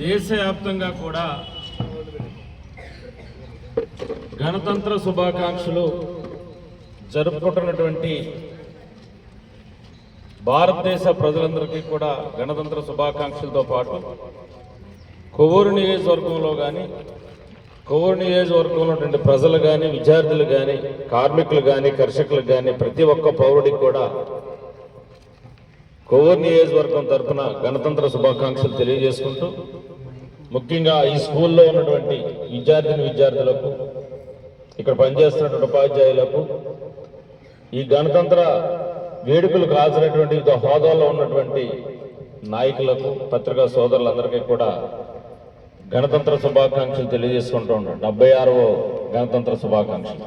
దేశవ్యాప్తంగా కూడా గణతంత్ర శుభాకాంక్షలు జరుపుకుంటున్నటువంటి భారతదేశ ప్రజలందరికీ కూడా గణతంత్ర శుభాకాంక్షలతో పాటు కొవ్వూరు నియోజకవర్గంలో కానీ కొవ్వూరు నియోజకవర్గంలో ఉన్నటువంటి ప్రజలు కానీ విద్యార్థులు కానీ కార్మికులు కానీ కర్షకులు కానీ ప్రతి ఒక్క పౌరుడికి కూడా కొవ్వూరు నియోజకవర్గం తరఫున గణతంత్ర శుభాకాంక్షలు తెలియజేసుకుంటూ ముఖ్యంగా ఈ స్కూల్లో ఉన్నటువంటి విద్యార్థిని విద్యార్థులకు ఇక్కడ పనిచేస్తున్నటువంటి ఉపాధ్యాయులకు ఈ గణతంత్ర వేడుకలకు హాజరైనటువంటి వివిధ హోదాలో ఉన్నటువంటి నాయకులకు పత్రికా సోదరులందరికీ కూడా గణతంత్ర శుభాకాంక్షలు తెలియజేసుకుంటూ ఉంటాం డెబ్బై ఆరవ గణతంత్ర శుభాకాంక్షలు.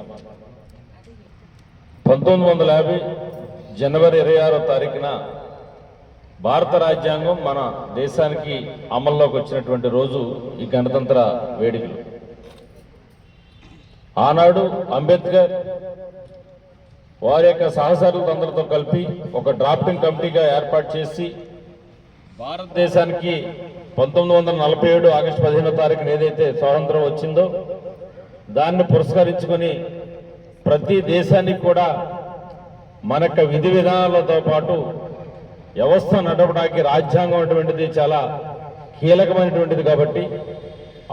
పంతొమ్మిది వందల యాభై జనవరి ఇరవై ఆరో తారీఖున భారత రాజ్యాంగం మన దేశానికి అమల్లోకి వచ్చినటువంటి రోజు ఈ గణతంత్ర వేడుకలు. ఆనాడు అంబేద్కర్ వారి యొక్క సహచరులందరితో కలిపి ఒక డ్రాఫ్టింగ్ కమిటీగా ఏర్పాటు చేసి భారతదేశానికి పంతొమ్మిది వందల నలభై ఏడు ఆగస్టు పదిహేనో తారీఖున ఏదైతే స్వాతంత్రం వచ్చిందో దాన్ని పురస్కరించుకొని ప్రతి దేశానికి కూడా మన యొక్క విధి విధానాలతో పాటు వ్యవస్థ నడపడానికి రాజ్యాంగం అటువంటిది చాలా కీలకమైనటువంటిది కాబట్టి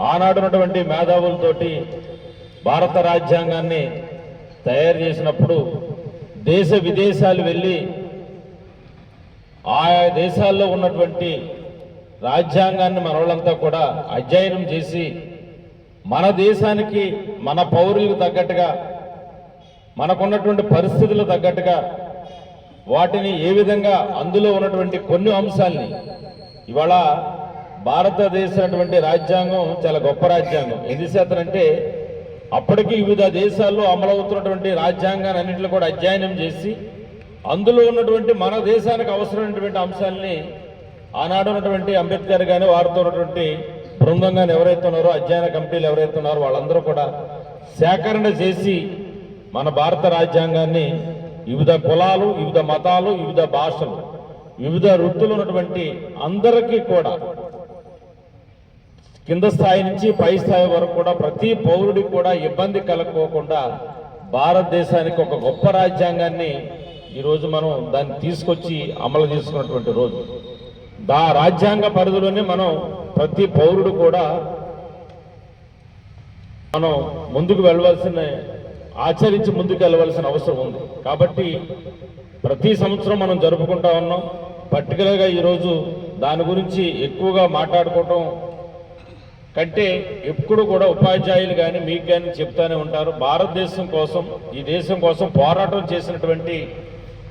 ఆనాడు ఉన్నటువంటి మేధావులతోటి భారత రాజ్యాంగాన్ని తయారు చేసినప్పుడు దేశ విదేశాలు వెళ్ళి ఆయా దేశాల్లో ఉన్నటువంటి రాజ్యాంగాన్ని మనవాళ్ళంతా కూడా అధ్యయనం చేసి మన దేశానికి మన పౌరులకు తగ్గట్టుగా మనకున్నటువంటి పరిస్థితులకు తగ్గట్టుగా వాటిని ఏ విధంగా అందులో ఉన్నటువంటి కొన్ని అంశాల్ని ఇవాళ భారతదేశం అటువంటి రాజ్యాంగం చాలా గొప్ప రాజ్యాంగం. ఎందుచేతనంటే అప్పటికి వివిధ దేశాల్లో అమలవుతున్నటువంటి రాజ్యాంగాన్ని అన్నింటిలో కూడా అధ్యయనం చేసి అందులో ఉన్నటువంటి మన దేశానికి అవసరమైనటువంటి అంశాలని ఆనాడు ఉన్నటువంటి అంబేద్కర్ కానీ వారితో ఉన్నటువంటి బృందం కానీ ఎవరైతే ఉన్నారో అధ్యయన కమిటీలు ఎవరైతే ఉన్నారో వాళ్ళందరూ కూడా సేకరణ చేసి మన భారత రాజ్యాంగాన్ని వివిధ కులాలు వివిధ మతాలు వివిధ భాషలు వివిధ వృత్తులు ఉన్నటువంటి అందరికీ కూడా కింద స్థాయి నుంచి పై స్థాయి వరకు కూడా ప్రతి పౌరుడికి కూడా ఇబ్బంది కలగకోకుండా భారతదేశానికి ఒక గొప్ప రాజ్యాంగాన్ని ఈరోజు మనం దాన్ని తీసుకొచ్చి అమలు చేసుకున్నటువంటి రోజు. దా రాజ్యాంగ పరిధిలోనే మనం ప్రతి పౌరుడు కూడా మనం ముందుకు వెళ్ళవలసిన ఆచరించి ముందుకెళ్ళవలసిన అవసరం ఉంది. కాబట్టి ప్రతి సంవత్సరం మనం జరుపుకుంటా ఉన్నాం. పర్టికులర్గా ఈరోజు దాని గురించి ఎక్కువగా మాట్లాడుకోవటం కంటే ఎప్పుడు కూడా ఉపాధ్యాయులు కానీ మీకు కానీ చెప్తానే ఉంటారు. భారతదేశం కోసం ఈ దేశం కోసం పోరాటం చేసినటువంటి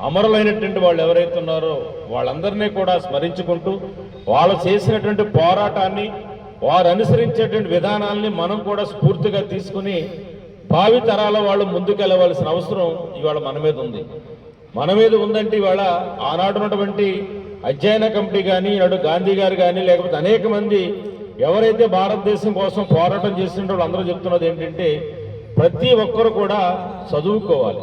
అమరులైనటువంటి వాళ్ళు ఎవరైతే ఉన్నారో వాళ్ళందరినీ కూడా స్మరించుకుంటూ వాళ్ళు చేసినటువంటి పోరాటాన్ని వారు అనుసరించేటువంటి విధానాల్ని మనం కూడా స్ఫూర్తిగా తీసుకుని భావి తరాల వాళ్ళు ముందుకెళ్ళవలసిన అవసరం ఇవాళ మన మీద ఉంది. మన మీద ఉందంటే ఇవాళ ఆనాడు ఉన్నటువంటి అధ్యయన కమిటీ కానీ నాడు గాంధీ గారు కానీ లేకపోతే అనేక మంది ఎవరైతే భారతదేశం కోసం పోరాటం చేసిన వాళ్ళు అందరూ చెప్తున్నది ఏంటంటే ప్రతి ఒక్కరు కూడా చదువుకోవాలి.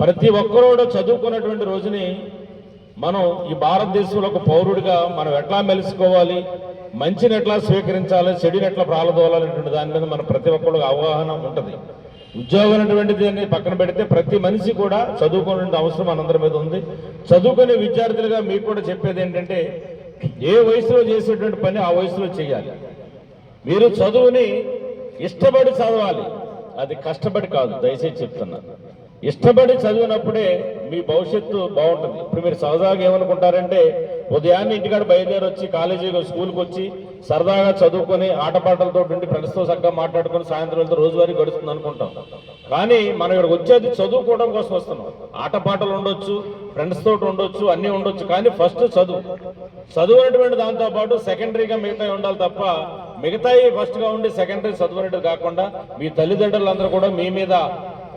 ప్రతి ఒక్కరు కూడా చదువుకున్నటువంటి రోజుని మనం ఈ భారతదేశంలో ఒక పౌరుడిగా మనం ఎట్లా మెలుసుకోవాలి? మంచిని ఎట్లా స్వీకరించాలి చెడుని ఎట్లా ప్రాలదోలాలనేటువంటి దాని మీద మన ప్రతి ఒక్కరికి అవగాహన ఉంటుంది. ఉద్యోగం అనేటువంటిది అని పక్కన పెడితే ప్రతి మనిషి కూడా చదువుకునే అవసరం మనందరి మీద ఉంది. చదువుకునే విద్యార్థులుగా మీకు కూడా చెప్పేది ఏంటంటే ఏ వయసులో చేసేటువంటి పని ఆ వయసులో చేయాలి. మీరు చదువుని ఇష్టపడి చదవాలి. అది కష్టపడి కాదు దయచేసి చెప్తున్నారు ఇష్టపడి చదివినప్పుడే మీ భవిష్యత్తు బాగుంటుంది. ఇప్పుడు మీరు సరదాగా ఏమనుకుంటారంటే ఉదయాన్నే ఇంటికాడ బయలుదేరి వచ్చి కాలేజీలో స్కూల్కి వచ్చి సరదాగా చదువుకొని ఆటపాటలతో ఉండి ఫ్రెండ్స్తో చక్కగా మాట్లాడుకొని సాయంత్రం వెళ్తే రోజువారీ గడుస్తుంది అనుకుంటాం. కానీ మనం ఇక్కడ వచ్చేది చదువుకోవడం కోసం వస్తున్నాం. ఆటపాటలు ఉండొచ్చు ఫ్రెండ్స్ తోటి ఉండొచ్చు అన్నీ ఉండొచ్చు కానీ ఫస్ట్ చదువు. చదువు అనేటువంటి దాంతో పాటు సెకండరీగా మిగతా ఉండాలి తప్ప మిగతాయి ఫస్ట్గా ఉండి సెకండరీ చదువు అనేది కాకుండా మీ తల్లిదండ్రులందరూ కూడా మీ మీద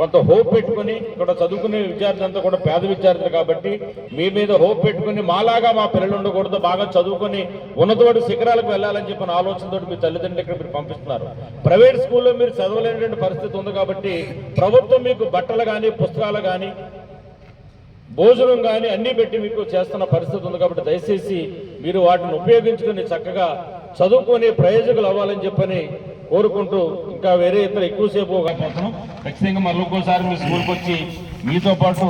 కొంత హోప్ పెట్టుకుని ఇక్కడ చదువుకునే విద్యార్థి అంతా కూడా పేద విద్యార్థులు కాబట్టి మీ మీద హోప్ పెట్టుకుని మాలాగా మా పిల్లలు ఉండకూడదు బాగా చదువుకొని ఉన్నతవాడు శిఖరాలకు వెళ్ళాలని చెప్పిన ఆలోచనతో మీ తల్లిదండ్రులు ఇక్కడ మీరు పంపిస్తున్నారు. ప్రైవేట్ స్కూల్లో మీరు చదవలేనటువంటి పరిస్థితి ఉంది కాబట్టి ప్రభుత్వం మీకు బట్టలు కానీ పుస్తకాలు కానీ భోజనం కానీ అన్నీ పెట్టి మీకు చేస్తున్న పరిస్థితి ఉంది కాబట్టి దయచేసి మీరు వాటిని ఉపయోగించుకుని చక్కగా చదువుకొని ప్రయోజకులు అవ్వాలని చెప్పని కోరుకుంటూ ఇంకా వేరే ఇతర ఎక్కువసేపు పోతున్నాం ఖచ్చితంగా మరి ఇంకోసారి మీ స్కూల్కి వచ్చి మీతో పాటు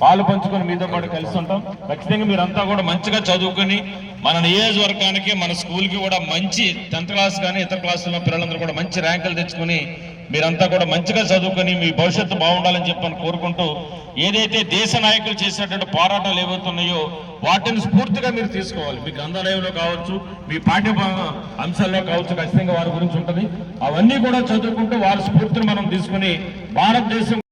పాలు పంచుకొని మీతో పాటు కలిసి ఉంటాం. ఖచ్చితంగా మీరంతా కూడా మంచిగా చదువుకొని మన నియోజకవర్గానికి మన స్కూల్కి కూడా మంచి టెన్త్ క్లాస్ కానీ ఇతర క్లాసుల్లో పిల్లలందరూ కూడా మంచి ర్యాంకులు తెచ్చుకొని మీరంతా కూడా మంచిగా చదువుకొని మీ భవిష్యత్తు బాగుండాలని చెప్పని కోరుకుంటూ ఏదైతే దేశ నాయకులు చేసినటువంటి పోరాటాలు ఏవైతున్నాయో వాటిని స్ఫూర్తిగా మీరు తీసుకోవాలి. మీ గ్రంథాలయంలో కావచ్చు మీ పాఠ్య అంశాల్లో కావచ్చు ఖచ్చితంగా వారి గురించి ఉంటుంది. అవన్నీ కూడా చదువుకుంటూ వారి స్ఫూర్తిని మనం తీసుకుని భారతదేశం